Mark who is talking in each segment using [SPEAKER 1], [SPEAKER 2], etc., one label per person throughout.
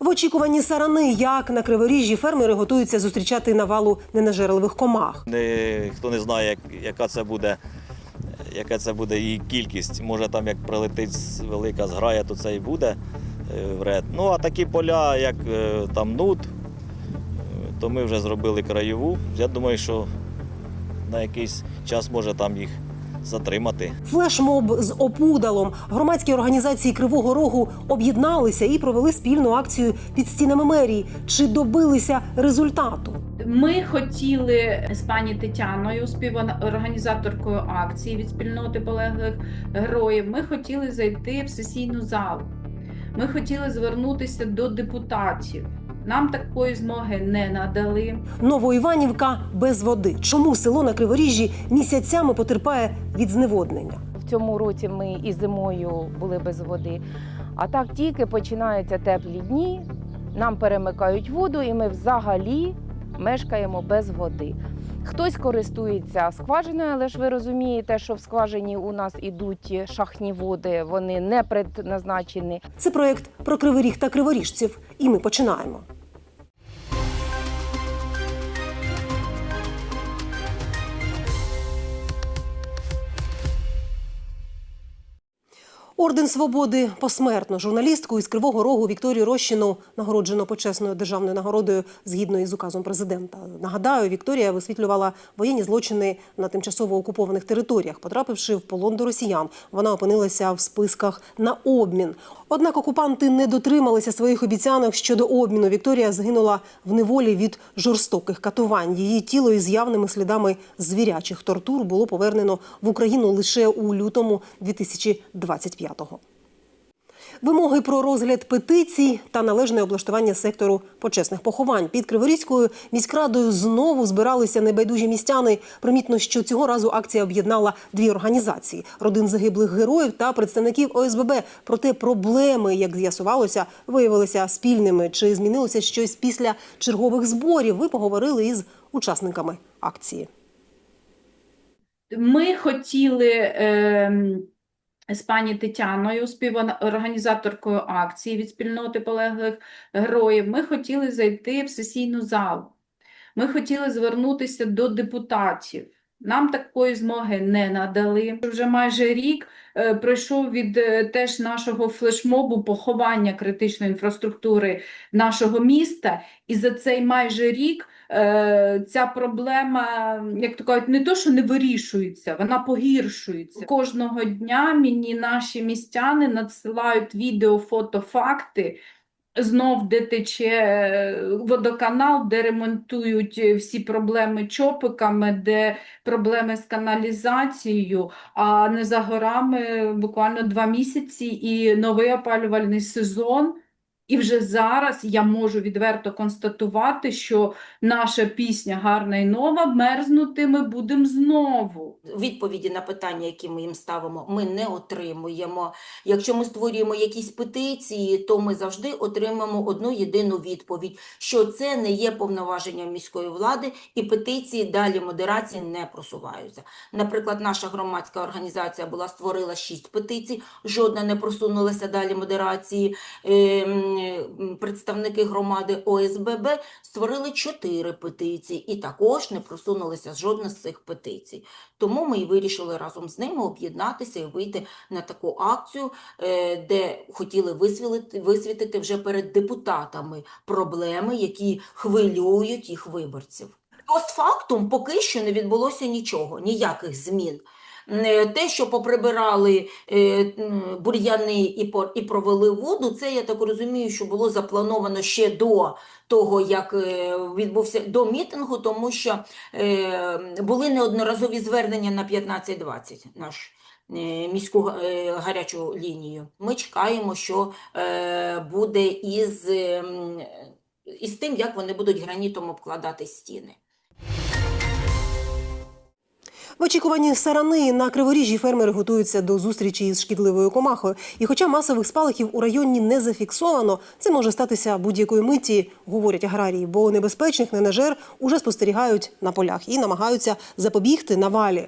[SPEAKER 1] В очікуванні сарани, як на криворіжжі фермери готуються зустрічати навалу ненажерливих комах.
[SPEAKER 2] Не, хто не знає, як, яка це буде, яка це буде її кількість. Може там як прилетить велика зграя, то це і буде е, вред. Ну а такі поля, як е, там нут, е, то ми вже зробили краєву. Я думаю, що на якийсь час може там їх затримати.
[SPEAKER 1] Флешмоб з опудалом громадські організації Кривого Рогу об'єдналися і провели спільну акцію під стінами мерії. Чи добилися результату?
[SPEAKER 3] Ми хотіли з пані Тетяною, співорганізаторкою акції від спільноти полеглих героїв. Ми хотіли зайти в сесійну залу. Ми хотіли звернутися до депутатів. Нам такої змоги не надали.
[SPEAKER 1] Новоіванівка без води. Чому село на Криворіжжі місяцями потерпає від зневоднення?
[SPEAKER 4] В цьому році ми і зимою були без води. А так тільки починаються теплі дні, нам перемикають воду, і ми взагалі мешкаємо без води. Хтось користується скважиною, але ж ви розумієте, що в скважині у нас ідуть шахтні води, вони не предназначені.
[SPEAKER 1] Це проєкт про Кривий Ріг та криворіжців. І ми починаємо. Орден свободи посмертно журналістку із Кривого Рогу Вікторію Рощину нагороджено почесною державною нагородою згідно із указом президента. Нагадаю, Вікторія висвітлювала воєнні злочини на тимчасово окупованих територіях. Потрапивши в полон до росіян, вона опинилася в списках на обмін. Однак окупанти не дотрималися своїх обіцянок щодо обміну. Вікторія загинула в неволі від жорстоких катувань. Її тіло із явними слідами звірячих тортур було повернено в Україну лише у лютому 2025-го. Вимоги про розгляд петицій та належне облаштування сектору почесних поховань під Криворізькою міськрадою знову збиралися небайдужі містяни. Примітно, що цього разу акція об'єднала дві організації родин загиблих героїв та представників ОСББ. Проте проблеми, як з'ясувалося, виявилися спільними. Чи змінилося щось після чергових зборів? Ви поговорили із учасниками акції.
[SPEAKER 3] Ми хотіли ем, з пані Тетяною, співорганізаторкою акції від спільноти полеглих героїв. Ми хотіли зайти в сесійну залу. Ми хотіли звернутися до депутатів. Нам такої змоги не надали. Вже майже рік е, пройшов від е, теж нашого флешмобу поховання критичної інфраструктури нашого міста, і за цей майже рік е, ця проблема, як то кажуть, не то, що не вирішується, вона погіршується. Кожного дня мені наші містяни надсилають відео, фото, факти. Знов де тече е, водоканал, де ремонтують е, всі проблеми чопиками, де проблеми з каналізацією, а не за горами буквально два місяці і новий опалювальний сезон. І вже зараз я можу відверто констатувати, що наша пісня гарна і нова, мерзнути ми будемо знову.
[SPEAKER 5] Відповіді на питання, які ми їм ставимо, ми не отримуємо. Якщо ми створюємо якісь петиції, то ми завжди отримаємо одну єдину відповідь, що це не є повноваженням міської влади, і петиції далі модерації не просуваються. Наприклад, наша громадська організація була створила шість петицій, жодна не просунулася далі модерації. Представники громади ОСББ створили чотири петиції і також не просунулася жодна з цих петицій. Тому ми і вирішили разом з ними об'єднатися і вийти на таку акцію, е, де хотіли висвітлити, висвітити вже перед депутатами проблеми, які хвилюють їх виборців. Постфактум поки що не відбулося нічого, ніяких змін. Е, Те, що поприбирали е, бур'яни і, провели воду, це я так розумію, що було заплановано ще до того, як е, відбувся до мітингу, тому що були неодноразові звернення на 15-20 наш. Міську гарячу лінію. Ми чекаємо, що буде із, е, із тим, як вони будуть гранітом обкладати стіни.
[SPEAKER 1] В очікуванні сарани на криворіжжі фермери готуються до зустрічі із шкідливою комахою. І хоча масових спалахів у районі не зафіксовано, це може статися будь-якої миті, говорять аграрії, бо небезпечних ненажер уже спостерігають на полях і намагаються запобігти навалі.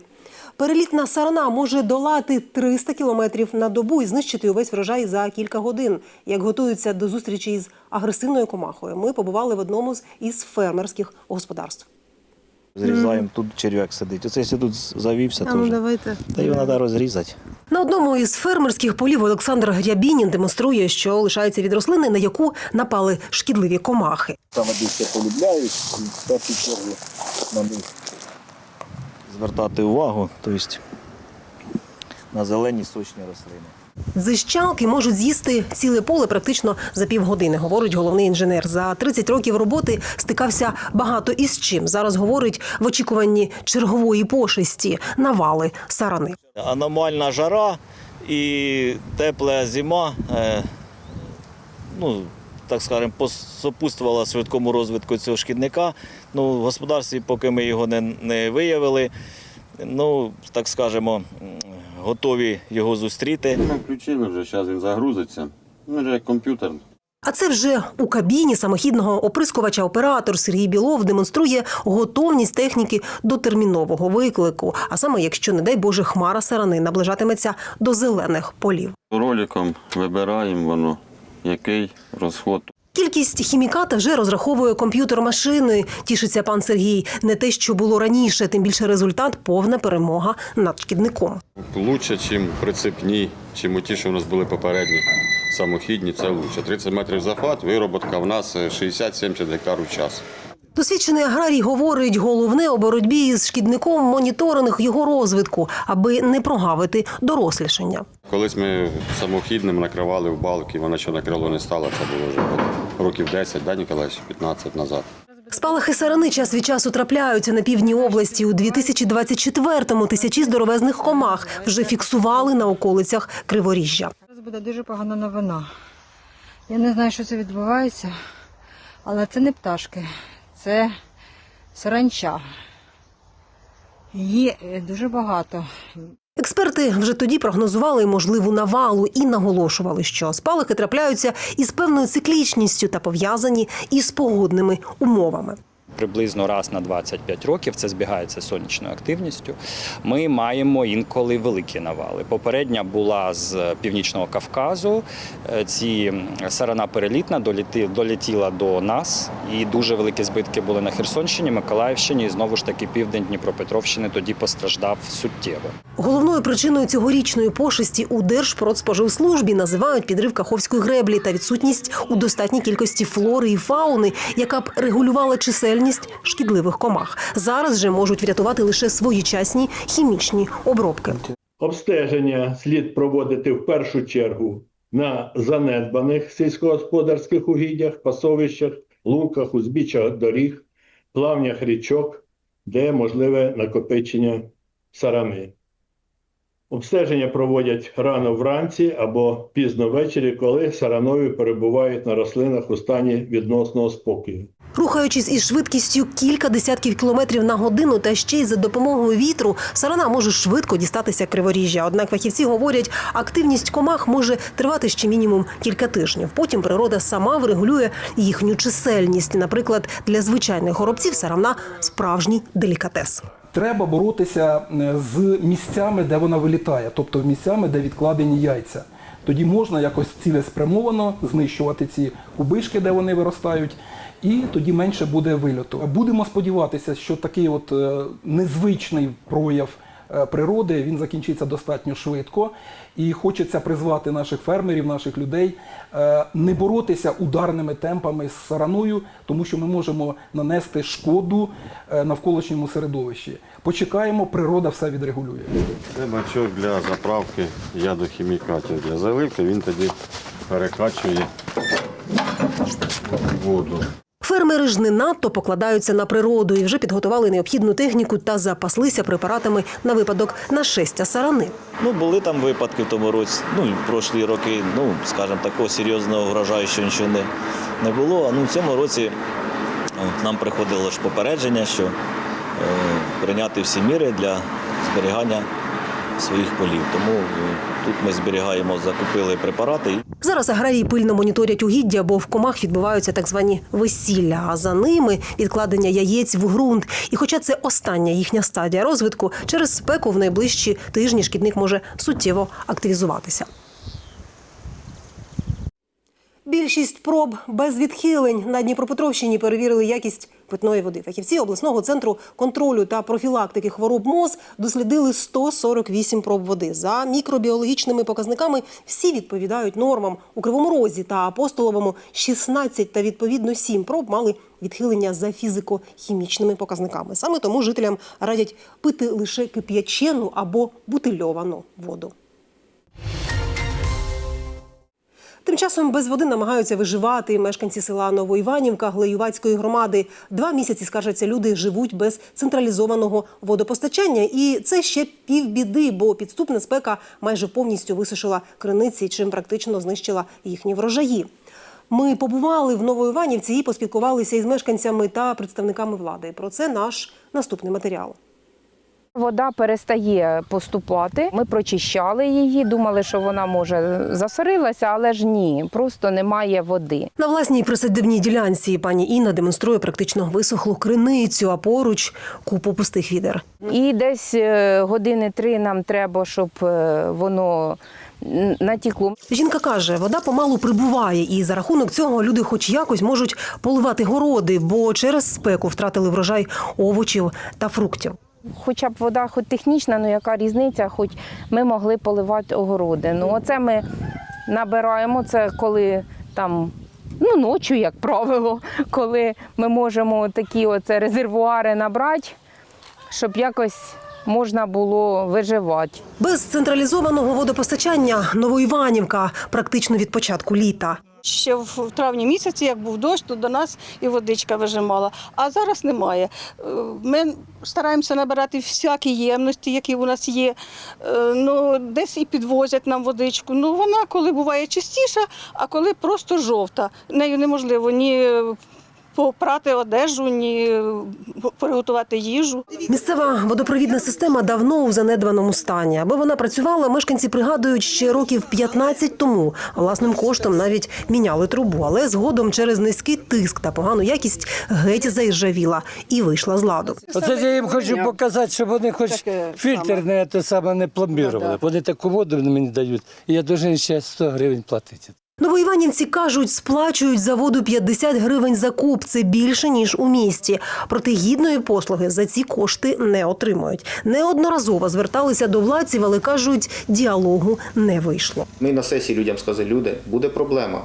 [SPEAKER 1] Перелітна сарана може долати 300 кілометрів на добу і знищити увесь врожай за кілька годин. Як готуються до зустрічі із агресивною комахою, ми побували в одному з із фермерських господарств.
[SPEAKER 2] Зрізаємо, тут черв'як сидить. Оце якщо тут завівся, то вже.
[SPEAKER 1] давайте.
[SPEAKER 2] Та його треба розрізати.
[SPEAKER 1] На одному із фермерських полів Олександр Рябінін демонструє, що лишається від рослини, на яку напали шкідливі комахи.
[SPEAKER 2] Там більше полюбляють, в першу чергу на них звертати увагу, тобто на зелені сочні рослини.
[SPEAKER 1] Зищалки можуть з'їсти ціле поле практично за півгодини, говорить головний інженер. За 30 років роботи стикався багато із чим. Зараз говорить в очікуванні чергової пошесті навали сарани.
[SPEAKER 2] Аномальна жара і тепла зима, е, ну, так скажемо, сопутствувала швидкому розвитку цього шкідника. Ну, в господарстві, поки ми його не, не виявили, ну, так скажемо, готові його зустріти.
[SPEAKER 6] Ми включили вже, зараз він загрузиться. Ну, вже як комп'ютер.
[SPEAKER 1] А це вже у кабіні самохідного оприскувача оператор Сергій Білов демонструє готовність техніки до термінового виклику. А саме, якщо, не дай Боже, хмара сарани наближатиметься до зелених полів.
[SPEAKER 6] Роликом вибираємо воно, який розход.
[SPEAKER 1] Кількість хіміката вже розраховує комп'ютер машини. Тішиться пан Сергій. Не те, що було раніше, тим більше результат повна перемога над шкідником.
[SPEAKER 6] Лучше, чим прицепні, чим ті, що у нас були попередні самохідні, це лучше. 30 метрів захват, вироботка в нас е, 60-70 гектарів у час.
[SPEAKER 1] Досвідчений аграрій говорить, головне у боротьбі з шкідником моніторинг його розвитку, аби не прогавити дорослішання.
[SPEAKER 6] Колись ми самохідним накривали в балки, вона що на крило не стала, це було вже років 10, да, Ніколаєвич, 15 назад.
[SPEAKER 1] Спалахи сарани час від часу трапляються на півдні області. У 2024-му тисячі здоровезних комах вже фіксували на околицях Криворіжжя.
[SPEAKER 7] Зараз буде дуже погана новина. Я не знаю, що це відбувається, але це не пташки, це саранча. Її е, дуже багато.
[SPEAKER 1] Експерти вже тоді прогнозували можливу навалу і наголошували, що спалахи трапляються із певною циклічністю та пов'язані із погодними умовами.
[SPEAKER 8] Приблизно раз на 25 років, це збігається з сонячною активністю. Ми маємо інколи великі навали. Попередня була з північного Кавказу. Е, Ці сарана перелітна доліти, долетіла до нас, і дуже великі збитки були на Херсонщині, Миколаївщині. І знову ж таки південь Дніпропетровщини тоді постраждав суттєво.
[SPEAKER 1] Головною причиною цьогорічної пошесті у Держпродспоживслужбі називають підрив Каховської греблі та відсутність у достатній кількості флори і фауни, яка б регулювала чисельність шкідливих комах. Зараз же можуть врятувати лише своєчасні хімічні обробки.
[SPEAKER 9] Обстеження слід проводити в першу чергу на занедбаних сільськогосподарських угіддях, пасовищах, лунках, узбіччях доріг, плавнях річок, де можливе накопичення сарани. Обстеження проводять рано вранці або пізно ввечері, коли саранові перебувають на рослинах у стані відносного спокою.
[SPEAKER 1] Рухаючись із швидкістю кілька десятків кілометрів на годину та ще й за допомогою вітру, сарана може швидко дістатися криворіжжя. Однак фахівці говорять, активність комах може тривати ще мінімум кілька тижнів. Потім природа сама врегулює їхню чисельність. Наприклад, для звичайних горобців сарана справжній делікатес.
[SPEAKER 10] Треба боротися е, з місцями, де вона вилітає, тобто місцями, де відкладені яйця. Тоді можна якось цілеспрямовано знищувати ці кубишки, де вони виростають, і тоді менше буде вильоту. Будемо сподіватися, що такий от е, незвичний прояв природи він закінчиться достатньо швидко. І хочеться призвати наших фермерів, наших людей е, не боротися ударними темпами з сараною, тому що ми можемо нанести шкоду е, навколишньому середовищі. Почекаємо, природа все відрегулює.
[SPEAKER 6] Це бачок для заправки ядохімікатів для заливки, він тоді перекачує воду.
[SPEAKER 1] Фермери ж не надто покладаються на природу і вже підготували необхідну техніку та запаслися препаратами на випадок нашестя сарани.
[SPEAKER 2] Ну, були там випадки в тому році, ну, і прошлі роки, ну, скажімо, такого серйозного вражаючого нічого не, не було. А ну, в цьому році нам приходило ж попередження, що е, прийняти всі міри для зберігання своїх полів. Тому е, тут ми зберігаємо, закупили препарати.
[SPEAKER 1] Зараз аграрії пильно моніторять угіддя, бо в комах відбуваються так звані весілля, а за ними відкладення яєць в ґрунт. І хоча це остання їхня стадія розвитку, через спеку в найближчі тижні шкідник може суттєво активізуватися. Більшість проб без відхилень на Дніпропетровщині перевірили якість питної води. Фахівці обласного центру контролю та профілактики хвороб МОЗ дослідили 148 проб води. За мікробіологічними показниками всі відповідають нормам. У Кривому Розі та Апостоловому 16 та відповідно 7 проб мали відхилення за фізико-хімічними показниками. Саме тому жителям радять пити лише кип'ячену або бутильовану воду. Тим часом без води намагаються виживати мешканці села Новоіванівка Глеювацької громади. Два місяці скаржаться люди живуть без централізованого водопостачання, і це ще півбіди, бо підступна спека майже повністю висушила криниці, чим практично знищила їхні врожаї. Ми побували в Новоіванівці і поспілкувалися із мешканцями та представниками влади. Про це наш наступний матеріал.
[SPEAKER 4] Вода перестає поступати. Ми прочищали її, думали, що вона може засорилася, але ж ні, просто немає води.
[SPEAKER 1] На власній присадибній ділянці пані Інна демонструє практично висохлу криницю, а поруч купу пустих відер.
[SPEAKER 4] І десь е, години три нам треба, щоб е, воно натікло.
[SPEAKER 1] Жінка каже, вода помалу прибуває, і за рахунок цього люди, хоч якось, можуть поливати городи, бо через спеку втратили врожай овочів та фруктів.
[SPEAKER 4] Хоча б вода, хоч технічна, ну яка різниця, хоч ми могли поливати огороди. Ну, оце ми набираємо це, коли там. Ну, ночі, як правило, коли ми можемо такі оце резервуари набрати, щоб якось можна було виживати.
[SPEAKER 1] Без централізованого водопостачання Новоіванівка практично від початку літа.
[SPEAKER 11] Ще в травні місяці, як був дощ, то до нас і водичка вижимала. А зараз немає. Е, Ми стараємося набирати всякі ємності, які у нас є. Е, Ну, десь і підвозять нам водичку. Ну, вона коли буває чистіша, а коли просто жовта. Нею неможливо ні попрати одежу, ні приготувати їжу.
[SPEAKER 1] Місцева водопровідна система давно у занедбаному стані. Аби вона працювала, мешканці пригадують ще років 15 тому. Власним коштом навіть міняли трубу, але згодом через низький тиск та погану якість геть заіржавіла і вийшла з ладу.
[SPEAKER 12] Оце я їм хочу показати, щоб вони хоч фільтр не, те саме не пломбірували. Вони таку воду мені дають, і я должен ще 100 гривень платити.
[SPEAKER 1] Новоіванівці кажуть, сплачують за воду 50 гривень за куб. Це більше ніж у місті. Проте гідної послуги за ці кошти не отримують. Неодноразово зверталися до владців, але кажуть, діалогу не вийшло.
[SPEAKER 13] Ми на сесії людям сказали, люди, буде проблема.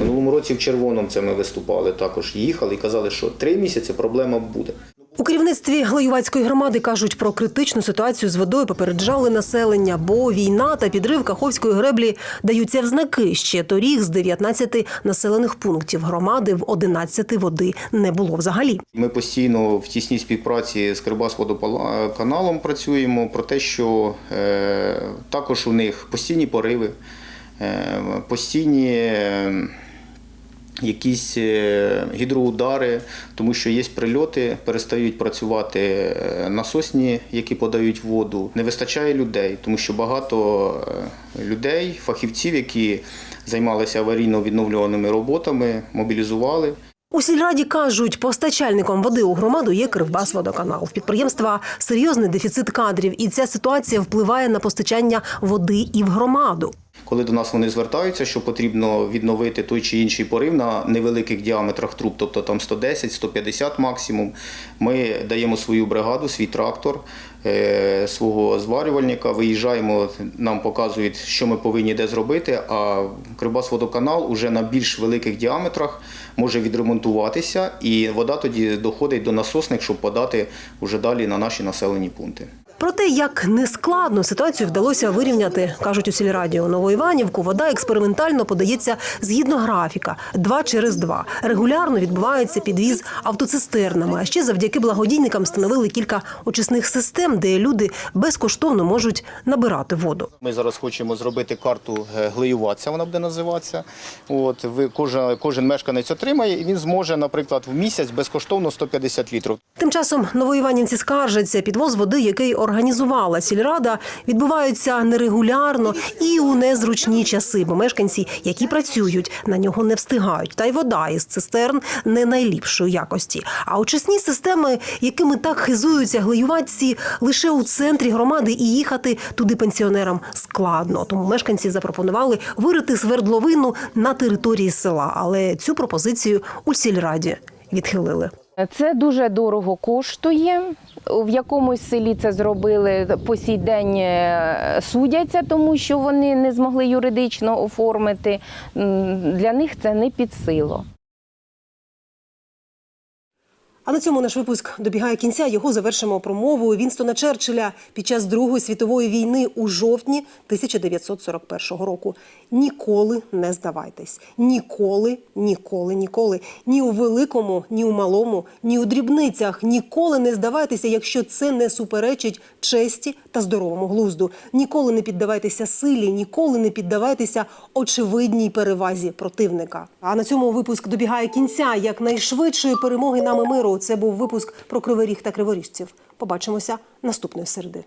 [SPEAKER 13] Минулому році в червоному це ми виступали, також їхали і казали, що три місяці проблема буде.
[SPEAKER 1] У керівництві Глаювацької громади кажуть про критичну ситуацію з водою. Попереджали населення, бо війна та підрив Каховської греблі даються в знаки. Ще торік з 19 населених пунктів громади в 11 води не було взагалі.
[SPEAKER 13] Ми постійно в тісній співпраці з Кирбас-водоканалом працюємо про те, що е, також у них постійні пориви, е, постійні е, якісь е, гідроудари, тому що є прильоти, перестають працювати е, насосні, які подають воду. Не вистачає людей, тому що багато е, людей, фахівців, які займалися аварійно-відновлюваними роботами, мобілізували.
[SPEAKER 1] У сільраді кажуть, постачальником води у громаду є Кривбасводоканал. В підприємства серйозний дефіцит кадрів, і ця ситуація впливає на постачання води і в громаду.
[SPEAKER 13] Коли до нас вони звертаються, що потрібно відновити той чи інший порив на невеликих діаметрах труб, тобто там 110-150 максимум, ми даємо свою бригаду, свій трактор, е, свого зварювальника, виїжджаємо, нам показують, що ми повинні де зробити, а Кривбасводоканал уже на більш великих діаметрах може відремонтуватися, і вода тоді доходить до насосних, щоб подати вже далі на наші населені пункти.
[SPEAKER 1] Про те, як нескладно ситуацію вдалося вирівняти, кажуть у сільраді. У Новоіванівку вода експериментально подається згідно графіка два через два. Регулярно відбувається підвіз автоцистернами. А ще завдяки благодійникам встановили кілька очисних систем, де люди безкоштовно можуть набирати воду.
[SPEAKER 13] Ми зараз хочемо зробити карту е, глеюватися, вона буде називатися. От ви кожен, кожен мешканець отримає, і він зможе, наприклад, в місяць безкоштовно 150 літрів.
[SPEAKER 1] Тим часом новоіванівці скаржаться, підвоз води, який організувала сільрада, відбуваються нерегулярно і у незручні часи, бо мешканці, які працюють, на нього не встигають. Та й вода із цистерн не найліпшої якості. А очисні системи, якими так хизуються глиюватці, лише у центрі громади і їхати туди пенсіонерам складно. Тому мешканці запропонували вирити свердловину на території села, але цю пропозицію у сільраді відхилили.
[SPEAKER 4] Це дуже дорого коштує. В якомусь селі це зробили по сій день е, судяться, тому що вони не змогли юридично оформити. Для них це не під силу.
[SPEAKER 1] А на цьому наш випуск добігає кінця. Його завершимо промовою Вінстона Черчилля під час Другої світової війни у жовтні 1941 року. Ніколи не здавайтесь. Ніколи, ніколи, ніколи. Ні у великому, ні у малому, ні у дрібницях. Ніколи не здавайтеся, якщо це не суперечить честі та здоровому глузду. Ніколи не піддавайтеся силі, ніколи не піддавайтеся очевидній перевазі противника. А на цьому випуск добігає кінця якнайшвидшої перемоги нами миру. Це був випуск про криворіг та криворіжців. Побачимося наступної середи.